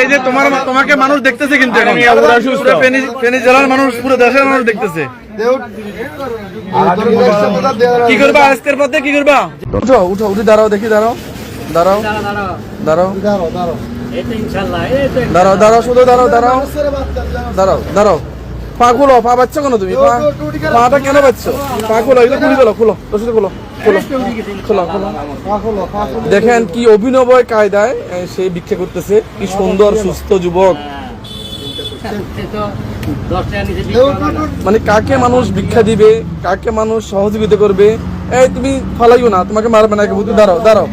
এই যে তোমার তোমাকে মানুষ দেখতেছে কিন্তু এখন। আমি পুরা সুস্থ। পুরো ফেনী ফেনী জেলার মানুষ পুরো দেশের মানুষ দেখতেছে। কি করবা আজকের পথে? কি করবা? উঠো উঠো উঠে দাঁড়াও দেখি দাঁড়াও। দাঁড়াও দাঁড়াও দাঁড়াও। দাঁড়াও। শুধু দাঁড়াও দাঁড়াও। দাঁড়াও দাঁড়াও। পা খুলো পা পাচ্ছ কেন তুমি? পা পাটা কেন পাচ্ছ পা খুলো এগুলো খুলি খুলো খুলো রসিদ খুলো খুলো। দেখেন কি অভিনব কায়দায় সে ভিক্ষা করতেছে। কি সুন্দর সুস্থ যুবক। মানে কাকে মানুষ ভিক্ষা দিবে কাকে মানুষ সহযোগিতা করবে? এই তুমি ফালাইও না তোমাকে মারবে না দাঁড়াও দাঁড়াও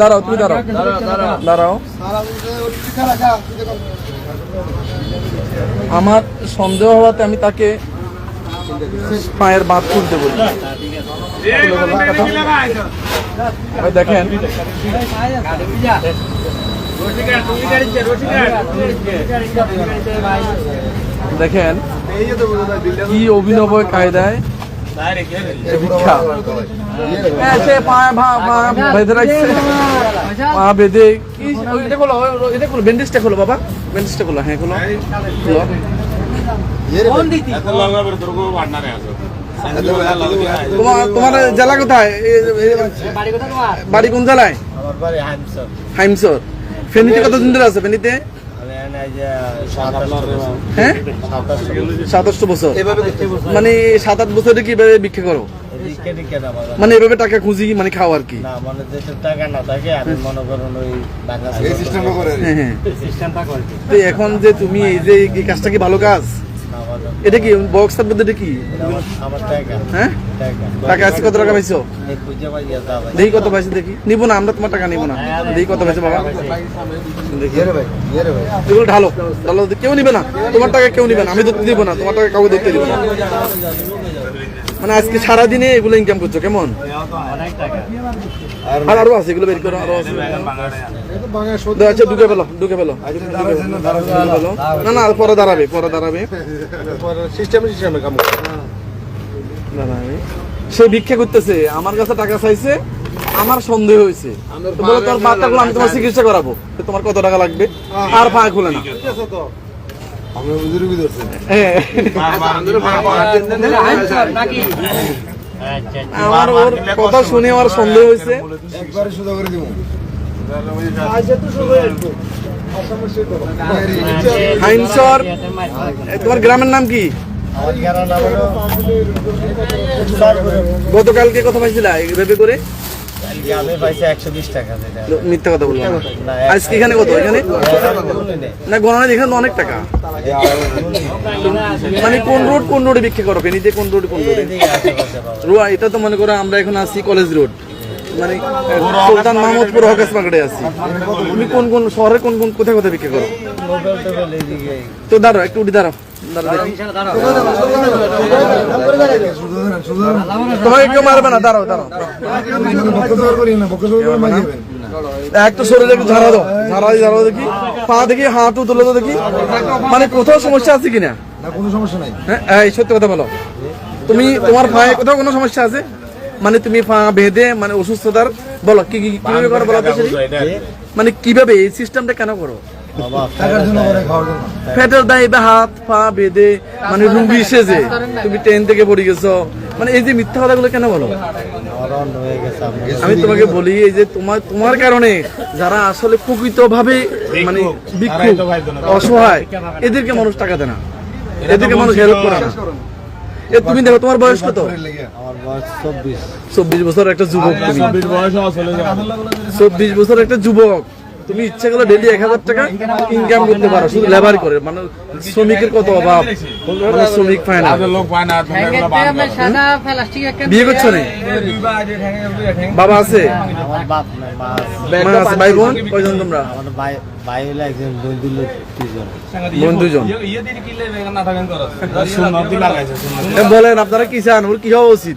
দাঁড়াও তুমি দাঁড়াও। দাঁড়াও আমার সন্দেহ হওয়াতে আমি তাকে পায়ের বাঁধ খুলতে বলি। দেখেন। দেখেন, কি অভিনব কায়দায় পা বেঁধে রাখছে। পা বেঁধে এটা খোলো ওই- এটা খোলো ব্যান্ডেজটা খোলো বাবা। ব্যান্ডেজটা খোলো হ্যাঁ খোলো। খোলো। তোমার তোমার জেলা কোথায়? বাড়ি কোন জেলায়? আমার বাড়ি হামসর হাইমসর। ফেনীতে কতদিন ধরে আছে ফেনীতে? সাতাশ বছর। হ্যাঁ? বছর। মানে সাত আট বছরে কীভাবে ভিক্ষা করো? মানে এভাবে টাকা খুঁজি মানে খাও আর কি? না মানে যেটা টাকা না থাকে আমি মনে করেন ওই ঢাকা হ্যাঁ হ্যাঁ। সিস্টেমটা করে। তো এখন যে তুমি এই যে এই কাজটা কি ভালো কাজ? এটা কি বক্সের মধ্যে এটা কি? আমার- আমার টাকা। হ্যাঁ? টাকা। টাকা আছে কত টাকা পাইছো? দেখি কত পাইছো দেখি। নিবো না আমরা তোমার টাকা নিবো না। দেখি কত পাইছো বাবা। দেখি। এগুলো ঢালো। ঢালো কেউ নিবে না। তোমার টাকা কেউ নিবে না। আমি ধরতে দিব না। তোমার টাকা কাউকে ধরতে দিব না। মানে আজকে সারাদিনে এগুলো ইনকাম করছ কেমন? আর আরও আছে এগুলো বের করো আরও আছে। আচ্ছা ঢুকে পেল ঢুকে পেল না না পরে দাঁড়াবে পরে দাঁড়াবে। দাঁড়াবে সে ভিক্ষা করতেছে আমার কাছে টাকা চাইছে আমার সন্দেহ হয়েছে। তো বলে তোর বাচ্চাগুলো আমি তোমার চিকিৎসা করাবো তোমার কত টাকা লাগবে? আর পা খুলে না। আমার ওর কথা শুনে আমার সন্দেহ হয়েছে। হাইমসর এ, তোমার গ্রামের নাম কি? গ্রামের নাম গতকালকে কথা পাইছিলা এইভাবে করে? মিথ্যা কথা বলব আজকে এখানে কত? এখানে? না এখানে অনেক টাকা। মানে কোন রোড কোন রোডে বিক্রি করো? ফেনীতে কোন রোড কোন রোডে এটা তো মনে করো আমরা এখন আছি কলেজ রোড মানে সুলতান মাহমুদপুর হকাস মার্কেটে আছি। তুমি কোন কোন শহরে কোন কোন কোথায় কোথায় বিক্রি করো? তো দাঁড়াও একটু উঠি দাঁড়াও। দাঁড়াও একটু শরীরে দেখি দেখি তো মানে কোথাও সমস্যা আছে কিনা? হ্যাঁ এই সত্যি কথা বলো। তুমি তোমার পায়ে কোথাও কোনো সমস্যা আছে? মানে তুমি পা বেঁধে মানে অসুস্থতার, বলো, কি কি মানে কীভাবে এই সিস্টেমটা কেন করো? বাবা ফেটের দায় বা হাত পা বেঁধে মানে রুগী সেজে তুমি ট্রেন থেকে পড়ে গেছো। মানে এই যে মিথ্যা কথাগুলো কেন বলো? আমি তোমাকে বলি এই যে তোমার তোমার কারণে যারা আসলে প্রকৃত ভাবে মানে ভিক্ষুক অসহায় এদেরকে মানুষ টাকা দেয় না। এদেরকে মানুষ হেল্প করে না। এ তুমি দেখো তোমার বয়স কত? চব্বিশ। বছর একটা যুবক চব্বিশ বছর একটা যুবক। তুমি ইচ্ছা করলে ডেলি এক হাজার টাকা ইনকাম করতে পারো শুধু লেবার করে। মানে শ্রমিকের কত অভাব? মানে শ্রমিক পায় না। বিয়ে করছ না? বাবা আছে? ভাই বোন? কয়জন তোমরা? আমার ভাই ভাই হলো একজন দুই দিল দুজন বোন দুজন এ বলেন আপনারা কি চান? ওর কি হওয়া উচিত?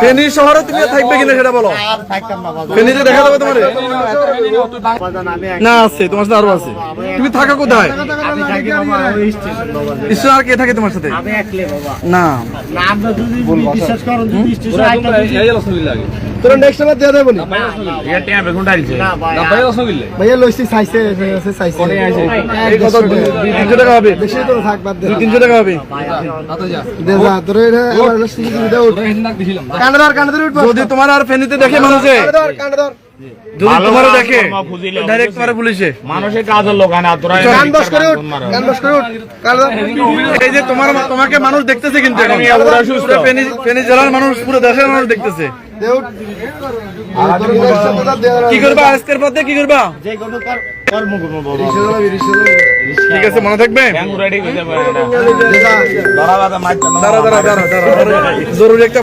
ফেনী শহরে তুমি থাকবে কিনা সেটা বলো। না ফেনীতে দেখা যাবে তোমার? বাজান, আমি এক- না আছে তোমার সাথে আরও আছে। তুমি থাকা কোথায়? স্টেশন ঈশ্বর আর কে থাকে তোমার সাথে? আমি একলে বাবা। না। তোরা নেক্সট আবার দিয়ে দেবো নি এটা টিয়া বেগুন ডালছে না ভাই ভাইয়া লইছি চাইছে চাইছে। চাইছে এই কত দুই তিনশো টাকা। হবে। বেশি তো থাক বাদ দে। দুই তিনশো টাকা হবে। দে যা তোর এটা এবার সিটি দিতে উঠ কানে ধর কানে যদি তোমার আর ফেনীতে দেখে মানুষে দেখে ডাইরেক্ট পুলিশে। মানুষের করে উঠ করে উঠ। এই যে তোমার তোমাকে মানুষ দেখতেছে কিন্তু ফেনী ফেনী জেলার মানুষ পুরো দেশের মানুষ দেখতেছে। কি করবা আজকের পথে? কি করবা? ঠিক আছে মনে থাকবে? জরুরি একটা